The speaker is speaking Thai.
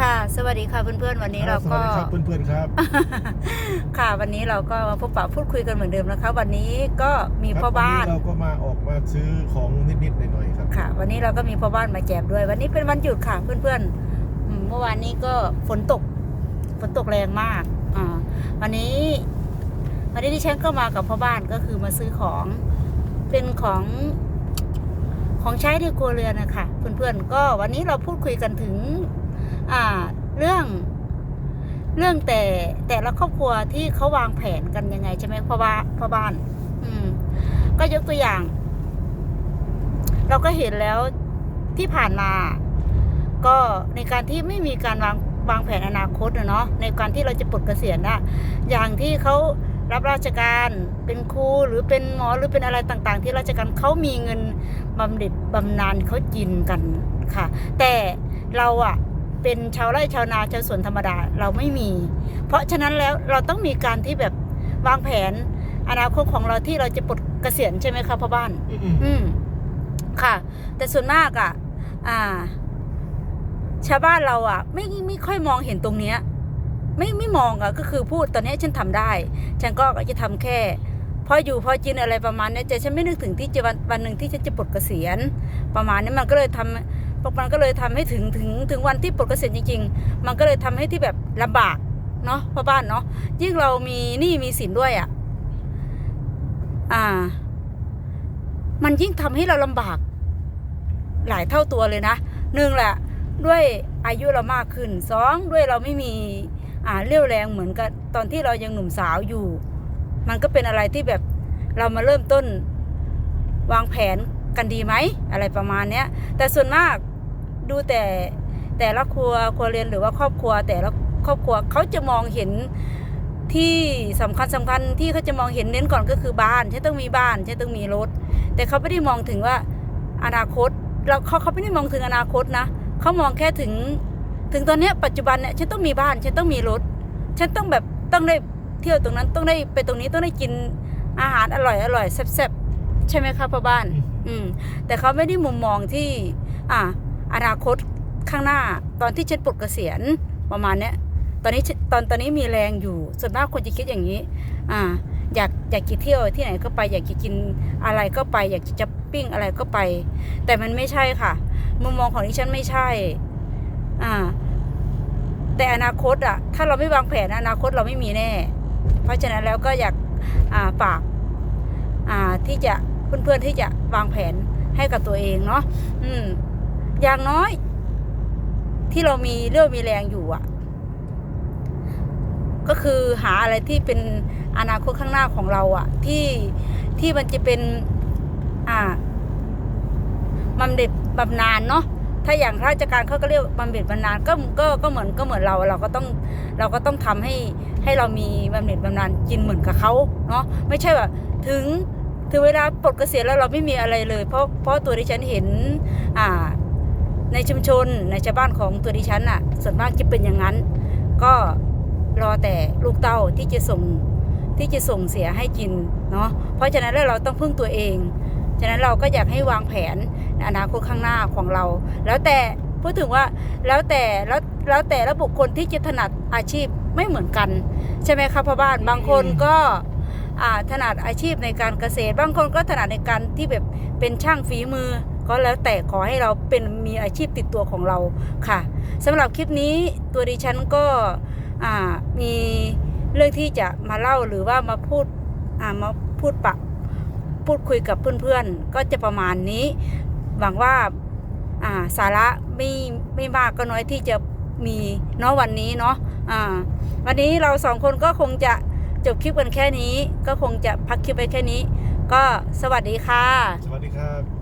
ค่ะ สวัสดีค่ะเพื่อนๆ วันนี้เราสก็วัสดีครับเพื่อนๆครับ ค่ะวันนี้เราก็มาพบปะพูดคุยกันเหมือนเดิมนะคะ วันนี้ก็มีครับพ่อบ้านวัเราก็มาออกมาซื้อของนิดๆหน่อยๆครับค่ะ วันนี้เราก็มีพ่อบ้านมาแจมด้วย วันนี้เป็นวันหยุดค่ะเพื่อนๆอืมเมื่อวานนี้ก็ฝนตกฝนตกแรงมากอ่าวันนี้ วันนี้ดิฉันก็มากับพ่อบ้านก็คือมาซื้อของเป็นของของใช้ในครัวเรือนนะคะเพื่อนๆก็วันนี้เราพูดคุยกันถึง อ่าเรื่องเรื่องแต่แต่ละครอบครัวที่เขาวางแผนกันยังไงใช่ไหมพ่อบ้านพ่อบ้าน อืม ก็ยกตัวอย่าง เราก็เห็นแล้วที่ผ่านมา ก็ในการที่ไม่มีการวางวางแผนอนาคตนะเนาะในการที่เราจะปลดเกษียณอะอย่างที่เขารับราชการเป็นครูหรือเป็นหมอหรือเป็นอะไรต่างๆ ที่ราชการเขามีเงินบำเหน็จบำนาญเขากินกันค่ะ แต่เราอะ เป็นชาวไร่ชาวนาชาวสวนธรรมดาเราไม่มี เพราะฉะนั้นแล้วเราต้องมีการที่แบบวางแผนอนาคตของเราที่เราจะปลดเกษียณใช่ไหมคะพ่อบ้าน อืมอืมค่ะ แต่ส่วนมากอะ อ่า ชาวบ้านเราอะ ไม่ไม่ค่อยมองเห็นตรงเนี้ย ไม่ไม่มองอะก็คือพูดตอนเนี้ยฉันทำได้ ฉันก็จะทำแค่พออยู่พอกินอะไรประมาณเนี้ยแต่ฉันไม่นึกถึงที่จะวันวันหนึ่งที่ฉันจะปลดเกษียณประมาณนี้มันก็เลยทำ มันก็เลยทำให้ถึงถึงถึงวันที่ปลดเกษียณจริง ๆ มันก็เลยทำให้ที่แบบลำบากเนาะพ่อบ้านเนาะยิ่งเรามีหนี้มีสินด้วยอะอ่า มันยิ่งทำให้เราลำบาก หลายเท่าตัวเลยนะหนึ่งแหละด้วยอายุเรามากขึ้นสองด้วยเราไม่มีอ่าเรี่ยวแรงเหมือนกับตอนที่เรายังหนุ่มสาวอยู่ มันก็เป็นอะไรที่แบบเรามาเริ่มต้นวางแผนกันดีไหม อะไรประมาณเนี้ย แต่ส่วนมาก ดูแต่แต่ละครัวครัวเรียนหรือว่าครอบครัวแต่ละครอบครัวเขาจะมองเห็นที่สำคัญสำคัญที่เขาจะมองเห็นเน้นก่อนก็คือบ้านฉันต้องมีบ้านฉันต้องมีรถ แต่เขาไม่ได้มองถึงว่าอนาคตเราเขาเขาไม่ได้มองถึงอนาคตนะเขามองแค่ถึง ถึงตอนเนี้ยปัจจุบันเนี่ยฉันต้องมีบ้านฉันต้องมีรถ ฉันต้องแบบต้องได้เที่ยวตรงนั้นต้องได้ไปตรงนี้ต้องได้กินอาหารอร่อยอร่อยแซ่บๆใช่ไหมคะพ่อบ้าน อืมแต่เขาไม่ได้มุมมองที่ อ่า อนาคตข้างหน้าตอนที่ฉันปลดเกษียณประมาณเนี้ยตอนนี้ตอนตอนนี้มีแรงอยู่ส่วนมากคนจะคิดอย่างนี้อ่าอยากอยากจะเที่ยวที่ไหนก็ไปอยากกินอะไรก็ไป อยากจะปิ้งอะไรก็ไป แต่มันไม่ใช่ค่ะ มุมมองของดิฉันไม่ใช่อ่าแต่อนาคตอะถ้าเราไม่วางแผนอนาคตเราไม่มีแน่ เพราะฉะนั้นแล้วก็อยากาฝากที่จะเพื่อนๆที่จะวางแผนให้กับตัวเองเนาะอืม อย่างน้อย ที่เรามีเรื่องมีแรงอยู่อะก็คือหาอะไรที่เป็นอนาคตข้างหน้าของเราอะที่ที่มันจะเป็น อ่าบำเหน็จบำนาญเนาะถ้าอย่างราชการเขาก็เรียกบำเหน็จบำนาญก็ก็ก็เหมือนก็เหมือนเรา เราก็ต้องเราก็ต้องทำให้ให้เรามีบำเหน็จบำนาญกินเหมือนกับเขาเนาะไม่ใช่ว่าถึงถึงเวลาปลดเกษียณแล้วเราไม่มีอะไรเลย เพราะเพราะตัวดิฉันเห็นอ่า ในชุมชนในชาวบ้านของตัวดิฉันน่ะ ส่วนมากจะเป็นอย่างนั้น ก็รอแต่ลูกเต้าที่จะส่งที่จะส่งเสียให้กินเนาะเพราะฉะนั้นแล้วเราต้องพึ่งตัวเอง ฉะนั้นเราก็อยากให้วางแผนในอนาคตข้างหน้าของเรา แล้วแต่พูดถึงว่าแล้วแต่แล้วแล้วแต่ละบุคคลที่จะถนัดอาชีพไม่เหมือนกัน ใช่ไหมคะพ่อบ้านบางคนก็อ่าถนัดอาชีพในการเกษตร บางคนก็ถนัดในการที่แบบเป็นช่างฝีมือ ก็แล้วแต่ขอให้เราเป็นมีอาชีพติดตัวของเราค่ะสำหรับคลิปนี้ตัวดิฉันก็มีเรื่องที่จะมาเล่าหรือว่ามาพูดมาพูดปะพูดคุยกับเพื่อนๆ ก็จะประมาณนี้ หวังว่าสาระไม่ไม่มากก็น้อยที่จะมีเนาะวันนี้เนาะวันนี้เราสองคนก็คงจะจบคลิปกันแค่นี้ ก็คงจะพักคลิปไปแค่นี้ ก็สวัสดีค่ะ สวัสดีครับ